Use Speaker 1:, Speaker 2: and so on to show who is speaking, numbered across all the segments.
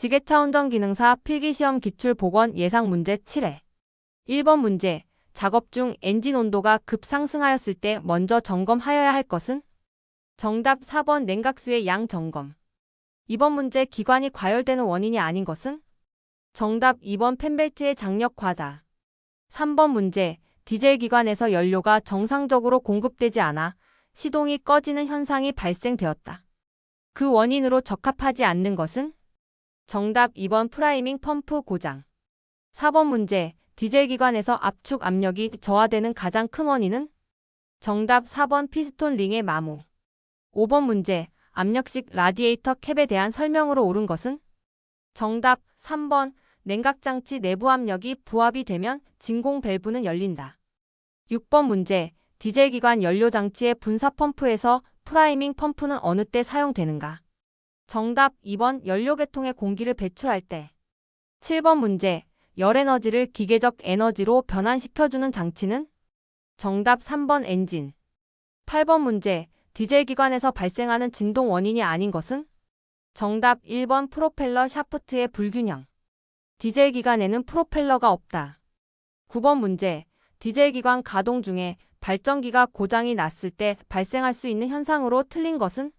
Speaker 1: 지게차 운전 기능사 필기시험 기출보건 예상 문제 7회 1번 문제 작업 중 엔진 온도가 급상승하였을 때 먼저 점검하여야 할 것은? 정답 4번 냉각수의 양 점검 2번 문제 기관이 과열되는 원인이 아닌 것은? 정답 2번 펜벨트의 장력 과다 3번 문제 디젤 기관에서 연료가 정상적으로 공급되지 않아 시동이 꺼지는 현상이 발생되었다. 그 원인으로 적합하지 않는 것은? 정답 2번 프라이밍 펌프 고장. 4번 문제. 디젤 기관에서 압축 압력이 저하되는 가장 큰 원인은? 정답 4번 피스톤 링의 마모. 5번 문제. 압력식 라디에이터 캡에 대한 설명으로 옳은 것은? 정답 3번. 냉각장치 내부 압력이 부합이 되면 진공 밸브는 열린다. 6번 문제. 디젤 기관 연료 장치의 분사 펌프에서 프라이밍 펌프는 어느 때 사용되는가? 정답 2번 연료 계통의 공기를 배출할 때. 7번 문제. 열 에너지를 기계적 에너지로 변환시켜주는 장치는? 정답 3번 엔진. 8번 문제. 디젤 기관에서 발생하는 진동 원인이 아닌 것은? 정답 1번 프로펠러 샤프트의 불균형. 디젤 기관에는 프로펠러가 없다. 9번 문제. 디젤 기관 가동 중에 발전기가 고장이 났을 때 발생할 수 있는 현상으로 틀린 것은?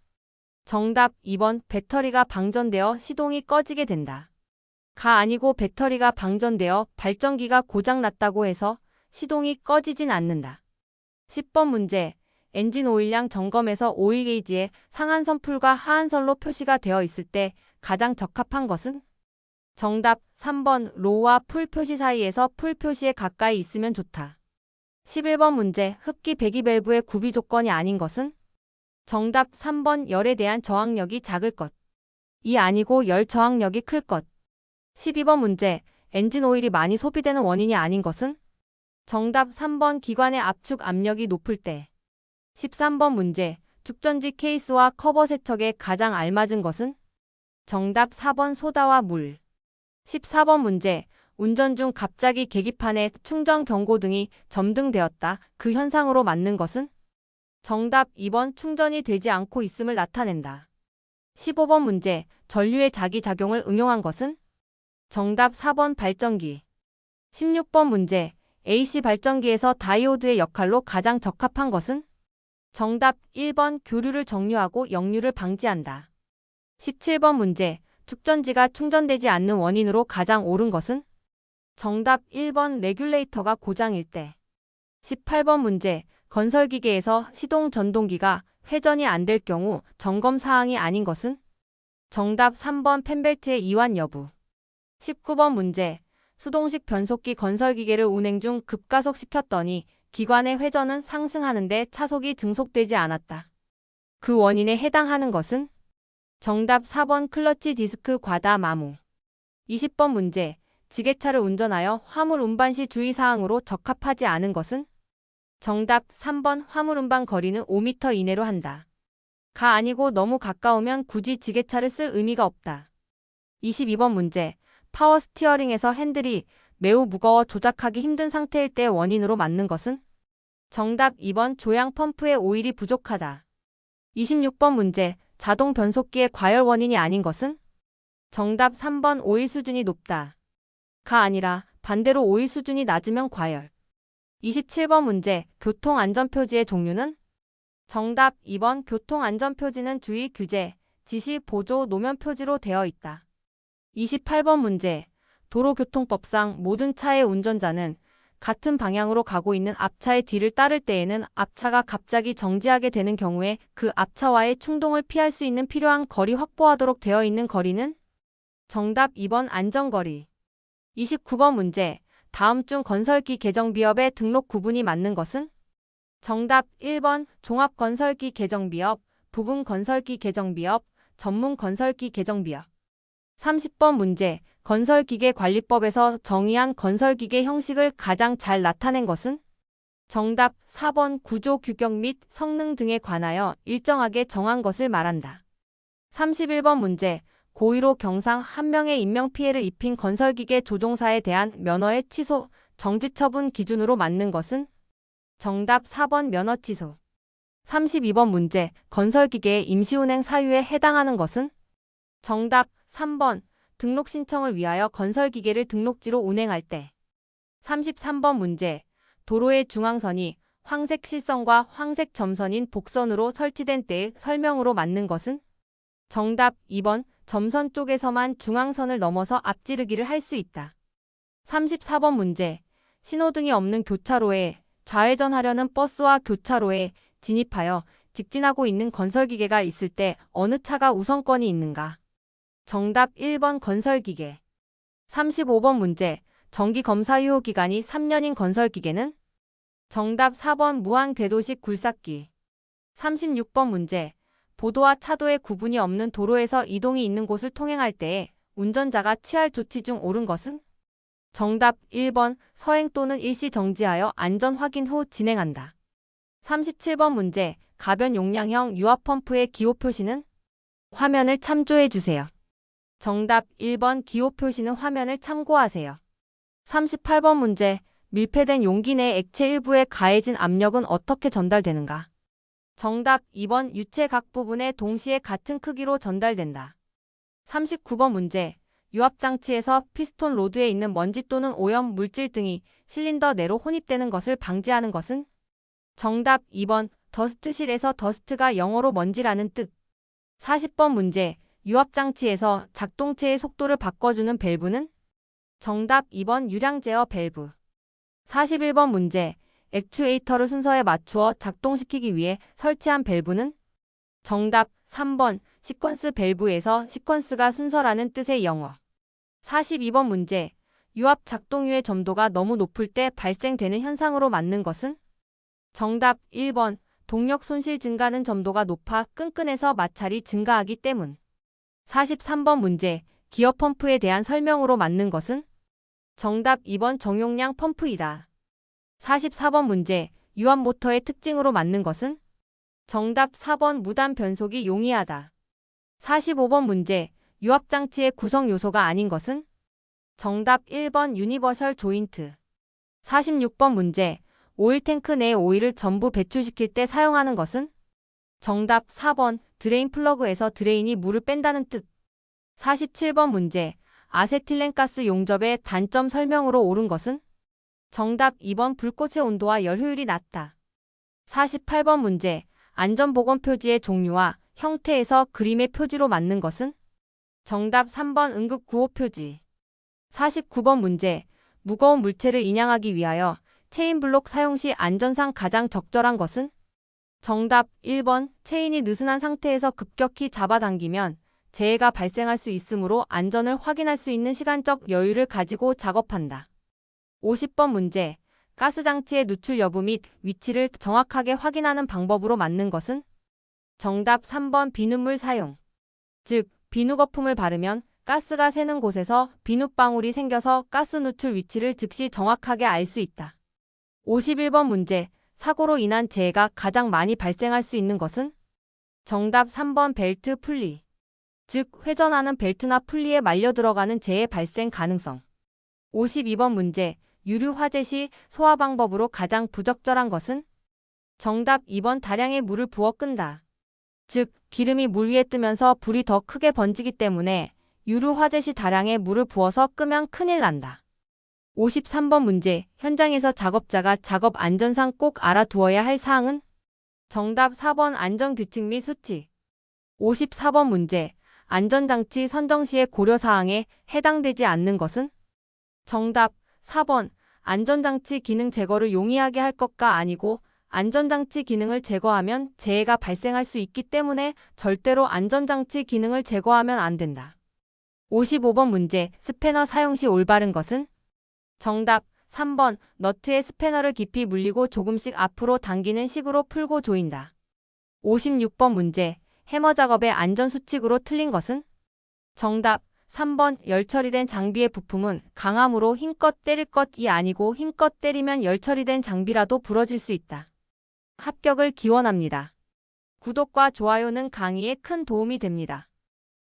Speaker 1: 정답 2번 배터리가 방전되어 시동이 꺼지게 된다. 가 아니고 배터리가 방전되어 발전기가 고장났다고 해서 시동이 꺼지진 않는다. 10번 문제. 엔진 오일량 점검에서 오일 게이지에 상한 선 풀과 하한 선로 표시가 되어 있을 때 가장 적합한 것은? 정답 3번 로우와 풀 표시 사이에서 풀 표시에 가까이 있으면 좋다. 11번 문제 흡기 배기 밸브의 구비 조건이 아닌 것은? 정답 3번 열에 대한 저항력이 작을 것. 이 아니고 열 저항력이 클 것. 12번 문제 엔진 오일이 많이 소비되는 원인이 아닌 것은? 정답 3번 기관의 압축 압력이 높을 때. 13번 문제 축전지 케이스와 커버 세척에 가장 알맞은 것은? 정답 4번 소다와 물. 14번 문제 운전 중 갑자기 계기판에 충전 경고등이 점등되었다. 그 현상으로 맞는 것은? 정답 2번 충전이 되지 않고 있음을 나타낸다. 15번 문제 전류의 자기작용을 응용한 것은? 정답 4번 발전기. 16번 문제 AC 발전기에서 다이오드의 역할로 가장 적합한 것은? 정답 1번 교류를 정류하고 역류를 방지한다. 17번 문제 축전지가 충전되지 않는 원인으로 가장 옳은 것은? 정답 1번 레귤레이터가 고장일 때. 18번 문제 건설기계에서 시동 전동기가 회전이 안 될 경우 점검 사항이 아닌 것은? 정답 3번 펜벨트의 이완 여부. 19번 문제 수동식 변속기 건설기계를 운행 중 급가속시켰더니 기관의 회전은 상승하는데 차속이 증속되지 않았다. 그 원인에 해당하는 것은? 정답 4번 클러치 디스크 과다 마모. 20번 문제 지게차를 운전하여 화물 운반 시 주의사항으로 적합하지 않은 것은? 정답 3번 화물 운반 거리는 5m 이내로 한다. 가 아니고 너무 가까우면 굳이 지게차를 쓸 의미가 없다. 22번 문제 파워 스티어링에서 핸들이 매우 무거워 조작하기 힘든 상태일 때 원인으로 맞는 것은? 정답 2번 조향 펌프의 오일이 부족하다. 26번 문제 자동 변속기의 과열 원인이 아닌 것은? 정답 3번 오일 수준이 높다. 가 아니라 반대로 오일 수준이 낮으면 과열. 27번 문제 교통안전표지의 종류는? 정답 2번 교통안전표지는 주의 규제, 지시 보조 노면 표지로 되어 있다. 28번 문제 도로교통법상 모든 차의 운전자는 같은 방향으로 가고 있는 앞차의 뒤를 따를 때에는 앞차가 갑자기 정지하게 되는 경우에 그 앞차와의 충동을 피할 수 있는 필요한 거리 확보하도록 되어 있는 거리는? 정답 2번 안전거리. 29번 문제. 다음 중 건설기 개정 비업의 등록 구분이 맞는 것은? 정답 1번 종합건설기 개정 비업, 부분건설기 개정 비업, 전문건설기 개정 비업. 30번 문제. 건설기계 관리법에서 정의한 건설기계 형식을 가장 잘 나타낸 것은? 정답 4번 구조 규격 및 성능 등에 관하여 일정하게 정한 것을 말한다. 31번 문제. 고의로 경상 한 명의 인명피해를 입힌 건설기계 조종사에 대한 면허의 취소, 정지처분 기준으로 맞는 것은? 정답 4번 면허 취소. 32번 문제. 건설기계의 임시운행 사유에 해당하는 것은? 정답 3번 등록 신청을 위하여 건설기계를 등록지로 운행할 때 33번 문제 도로의 중앙선이 황색 실선과 황색 점선인 복선으로 설치된 때의 설명으로 맞는 것은? 정답 2번 점선 쪽에서만 중앙선을 넘어서 앞지르기를 할 수 있다. 34번 문제 신호등이 없는 교차로에 좌회전하려는 버스와 교차로에 진입하여 직진하고 있는 건설기계가 있을 때 어느 차가 우선권이 있는가? 정답 1번 건설기계. 35번 문제. 정기검사 유효 기간이 3년인 건설기계는? 정답 4번 무한궤도식 굴삭기. 36번 문제. 보도와 차도의 구분이 없는 도로에서 이동이 있는 곳을 통행할 때에 운전자가 취할 조치 중 옳은 것은? 정답 1번 서행 또는 일시 정지하여 안전 확인 후 진행한다. 37번 문제. 가변 용량형 유압 펌프의 기호 표시는? 화면을 참조해 주세요. 정답 1번 기호 표시는 화면을 참고하세요. 38번 문제. 밀폐된 용기 내 액체 일부에 가해진 압력은 어떻게 전달되는가? 정답 2번 유체 각 부분에 동시에 같은 크기로 전달된다. 39번 문제. 유압장치에서 피스톤 로드에 있는 먼지 또는 오염 물질 등이 실린더 내로 혼입되는 것을 방지하는 것은? 정답 2번 더스트실에서 더스트가 영어로 먼지라는 뜻. 40번 문제. 유압장치에서 작동체의 속도를 바꿔주는 밸브는? 정답 2번 유량 제어 밸브. 41번 문제. 액추에이터를 순서에 맞추어 작동시키기 위해 설치한 밸브는? 정답 3번 시퀀스 밸브에서 시퀀스가 순서라는 뜻의 영어. 42번 문제. 유압 작동유의 점도가 너무 높을 때 발생되는 현상으로 맞는 것은? 정답 1번 동력 손실 증가는 점도가 높아 끈끈해서 마찰이 증가하기 때문. 43번 문제. 기어 펌프에 대한 설명으로 맞는 것은? 정답 2번 정용량 펌프이다. 44번 문제. 유압 모터의 특징으로 맞는 것은? 정답 4번 무단 변속이 용이하다. 45번 문제. 유압 장치의 구성 요소가 아닌 것은? 정답 1번 유니버셜 조인트. 46번 문제. 오일 탱크 내 오일을 전부 배출시킬 때 사용하는 것은? 정답 4번 드레인 플러그에서 드레인이 물을 뺀다는 뜻. 47번 문제. 아세틸렌가스 용접의 단점 설명으로 옳은 것은? 정답 2번 불꽃의 온도와 열 효율이 낮다. 48번 문제. 안전보건 표지의 종류와 형태에서 그림의 표지로 맞는 것은? 정답 3번 응급 구호 표지. 49번 문제. 무거운 물체를 인양하기 위하여 체인블록 사용 시 안전상 가장 적절한 것은? 정답 1번 체인이 느슨한 상태에서 급격히 잡아당기면 재해가 발생할 수 있으므로 안전을 확인할 수 있는 시간적 여유를 가지고 작업한다. 50번 문제. 가스장치의 누출 여부 및 위치를 정확하게 확인하는 방법으로 맞는 것은? 정답 3번 비눗물 사용. 즉, 비누 거품을 바르면 가스가 새는 곳에서 비눗방울이 생겨서 가스 누출 위치를 즉시 정확하게 알 수 있다. 51번 문제. 사고로 인한 재해가 가장 많이 발생할 수 있는 것은? 정답 3번 벨트 풀리. 즉, 회전하는 벨트나 풀리에 말려 들어가는 재해 발생 가능성. 52번 문제. 유류 화재 시 소화 방법으로 가장 부적절한 것은? 정답 2번 다량의 물을 부어 끈다. 즉, 기름이 물 위에 뜨면서 불이 더 크게 번지기 때문에 유류 화재 시 다량의 물을 부어서 끄면 큰일 난다. 53번 문제. 현장에서 작업자가 작업 안전상 꼭 알아두어야 할 사항은? 정답 4번 안전규칙 및 수칙. 54번 문제. 안전장치 선정 시의 고려사항에 해당되지 않는 것은? 정답 4번 안전장치 기능 제거를 용이하게 할 것가 아니고 안전장치 기능을 제거하면 재해가 발생할 수 있기 때문에 절대로 안전장치 기능을 제거하면 안 된다. 55번 문제 스패너 사용 시 올바른 것은? 정답 3번 너트에 스패너를 깊이 물리고 조금씩 앞으로 당기는 식으로 풀고 조인다. 56번 문제 해머 작업의 안전수칙으로 틀린 것은? 정답 3번 열 처리된 장비의 부품은 강함으로 힘껏 때릴 것이 아니고 힘껏 때리면 열 처리된 장비라도 부러질 수 있다. 합격을 기원합니다. 구독과 좋아요는 강의에 큰 도움이 됩니다.